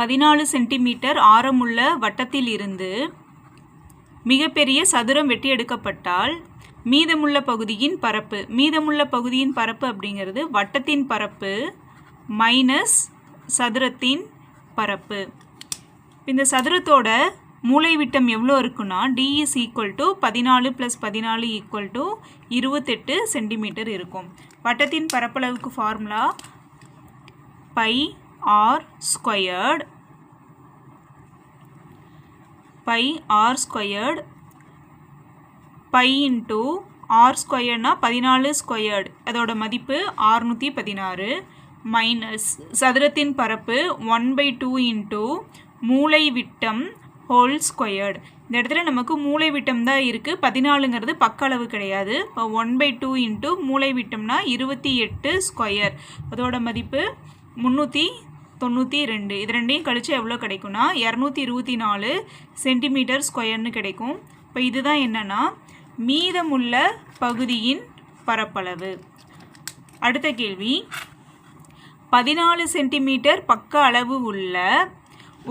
பதினாலு சென்டிமீட்டர் ஆரமுள்ள வட்டத்தில் இருந்து மிகப்பெரிய சதுரம் வெட்டி எடுக்கப்பட்டால் மீதமுள்ள பகுதியின் பரப்பு மீதமுள்ள பகுதியின் பரப்பு அப்படிங்கிறது வட்டத்தின் பரப்பு மைனஸ் சதுரத்தின் பரப்பு. இந்த சதுரத்தோட மூலைவிட்டம் எவ்வளோ இருக்குன்னா டி இஸ் ஈக்குவல் டு பதினாலு ப்ளஸ் பதினாலு ஈக்குவல் டு இருபத்தெட்டு சென்டிமீட்டர் இருக்கும். வட்டத்தின் பரப்பளவுக்கு formula pi r squared pi r squared pi into r ஸ்கொயர்னா பதினாலு ஸ்கொயர்டு அதோட மதிப்பு ஆறுநூற்றி பதினாறு. மைனஸ் சதுரத்தின் பரப்பு ஒன் பை டூ இன்ட்டு மூளை விட்டம் ஹோல் ஸ்கொயர்டு இந்த இடத்துல நமக்கு மூளை விட்டம் தான் இருக்குது பதினாலுங்கிறது பக்க அளவு கிடையாது. இப்போ ஒன் பை டூ இன்ட்டு மூளை விட்டம்னா இருபத்தி எட்டு ஸ்கொயர் அதோட மதிப்பு முந்நூற்றி தொண்ணூற்றி ரெண்டு இது ரெண்டையும் கழித்து எவ்வளோ கிடைக்கும்னா இரநூத்தி இருபத்தி நாலு சென்டிமீட்டர் ஸ்கொயர்னு கிடைக்கும். இப்போ இதுதான் என்னென்னா மீதமுள்ள பகுதியின் பரப்பளவு. அடுத்த கேள்வி. பதினாலு சென்டிமீட்டர் பக்க அளவு உள்ள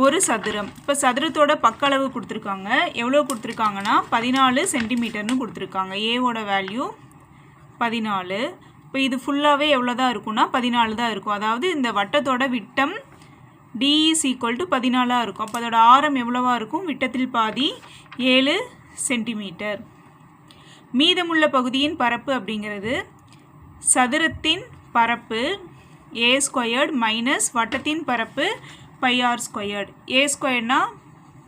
ஒரு சதுரம். இப்போ சதுரத்தோட பக்க அளவு கொடுத்துருக்காங்க. எவ்வளோ கொடுத்துருக்காங்கன்னா பதினாலு சென்டிமீட்டர்னு கொடுத்துருக்காங்க. ஏவோட வேல்யூ பதினாலு. இப்போ இது ஃபுல்லாகவே எவ்வளோ தான் இருக்கும்னா பதினாலு தான் இருக்கும். அதாவது இந்த வட்டத்தோட விட்டம் டி இஸ் ஈக்குவல் டு பதினாலாக இருக்கும். அப்போ அதோட ஆரம் எவ்வளவா இருக்கும்? விட்டத்தில் பாதி ஏழு சென்டிமீட்டர் மீதமுள்ள பகுதியின் பரப்பு அப்படிங்கிறது சதுரத்தின் பரப்பு ஏ ஸ்கொயர்டு மைனஸ் வட்டத்தின் பரப்பு பைஆர் ஸ்கொயர்டு ஏ ஸ்கொயர்னா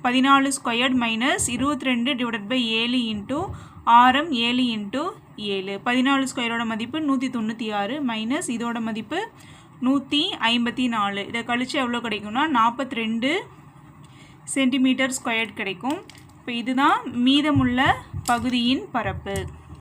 பதினாலு ஸ்கொயர்டு மைனஸ் இருபத்தி ரெண்டு டிவைடட் பை ஏழு இன்ட்டு ஆரம் ஏழு இன்ட்டு ஏழு. பதினாலு ஸ்கொயரோட மதிப்பு நூற்றி தொண்ணூற்றி ஆறு மைனஸ் இதோட மதிப்பு நூற்றி ஐம்பத்தி நாலு. இதை கழித்து எவ்வளோ கிடைக்கும்னா நாற்பத்தி ரெண்டு சென்டிமீட்டர் ஸ்கொயர்ட் கிடைக்கும். இப்போ இதுதான் மீதமுள்ள பகுதியின் பரப்பு.